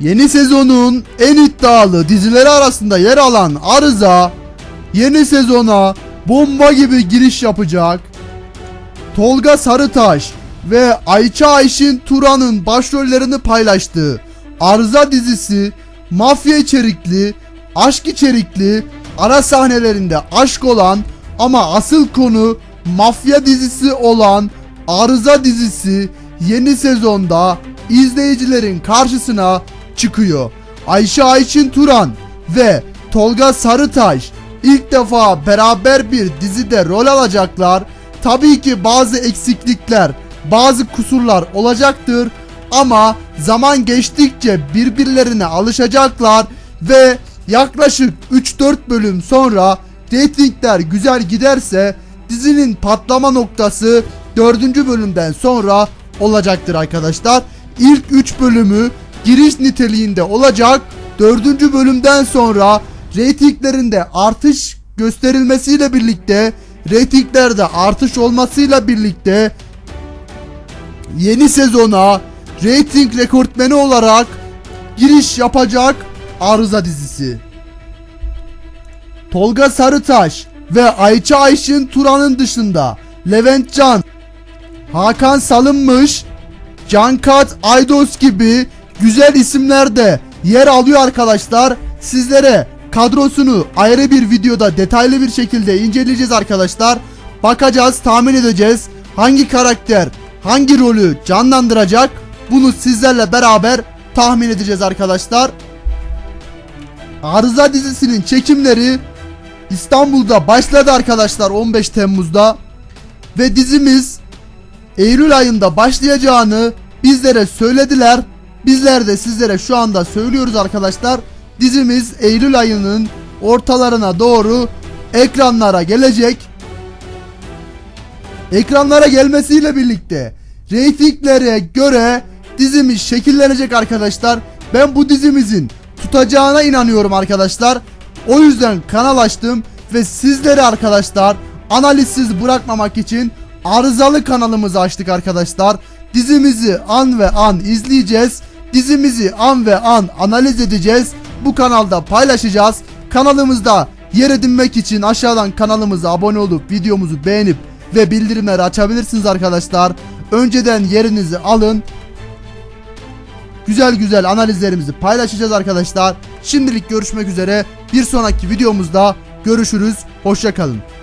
Yeni sezonun en iddialı dizileri arasında yer alan Arıza yeni sezona bomba gibi giriş yapacak. Tolga Sarıtaş ve Ayça Ayşin Turan'ın başrollerini paylaştığı Arıza dizisi mafya içerikli, aşk içerikli, ara sahnelerinde aşk olan ama asıl konu mafya dizisi olan Arıza dizisi yeni sezonda izleyicilerin karşısına çıkıyor. Ayşe Ayçin Turan ve Tolga Sarıtaş ilk defa beraber bir dizide rol alacaklar. Tabii ki bazı eksiklikler, bazı kusurlar olacaktır ama zaman geçtikçe birbirlerine alışacaklar ve yaklaşık 3-4 bölüm sonra reytingler güzel giderse dizinin patlama noktası 4. bölümden sonra olacaktır arkadaşlar. İlk 3 bölümü giriş niteliğinde olacak. 4. bölümden sonra reytinglerinde artış gösterilmesiyle birlikte reytinglerde artış olmasıyla birlikte yeni sezona reyting rekortmeni olarak giriş yapacak Arıza dizisi. Tolga Sarıtaş ve Ayça Ayşin Turan'ın dışında Levent Can, Hakan Salınmış, Cankat Aydos gibi güzel isimler de yer alıyor arkadaşlar. Sizlere kadrosunu ayrı bir videoda detaylı bir şekilde inceleyeceğiz arkadaşlar. Bakacağız, tahmin edeceğiz. Hangi karakter, hangi rolü canlandıracak? Bunu sizlerle beraber tahmin edeceğiz arkadaşlar. Arıza dizisinin çekimleri İstanbul'da başladı arkadaşlar 15 Temmuz'da. Ve dizimiz Eylül ayında başlayacağını bizlere söylediler. Bizler de sizlere şu anda söylüyoruz arkadaşlar. Dizimiz Eylül ayının ortalarına doğru ekranlara gelecek. Ekranlara gelmesiyle birlikte reytinglere göre dizimiz şekillenecek arkadaşlar. Ben bu dizimizin tutacağına inanıyorum arkadaşlar. O yüzden kanal açtım ve sizleri arkadaşlar analizsiz bırakmamak için arızalı kanalımızı açtık arkadaşlar. Dizimizi an ve an izleyeceğiz. Dizimizi an ve an analiz edeceğiz. Bu kanalda paylaşacağız. Kanalımızda yer edinmek için aşağıdan kanalımıza abone olup videomuzu beğenip ve bildirimleri açabilirsiniz arkadaşlar. Önceden yerinizi alın. Güzel güzel analizlerimizi paylaşacağız arkadaşlar. Şimdilik görüşmek üzere. Bir sonraki videomuzda görüşürüz. Hoşçakalın.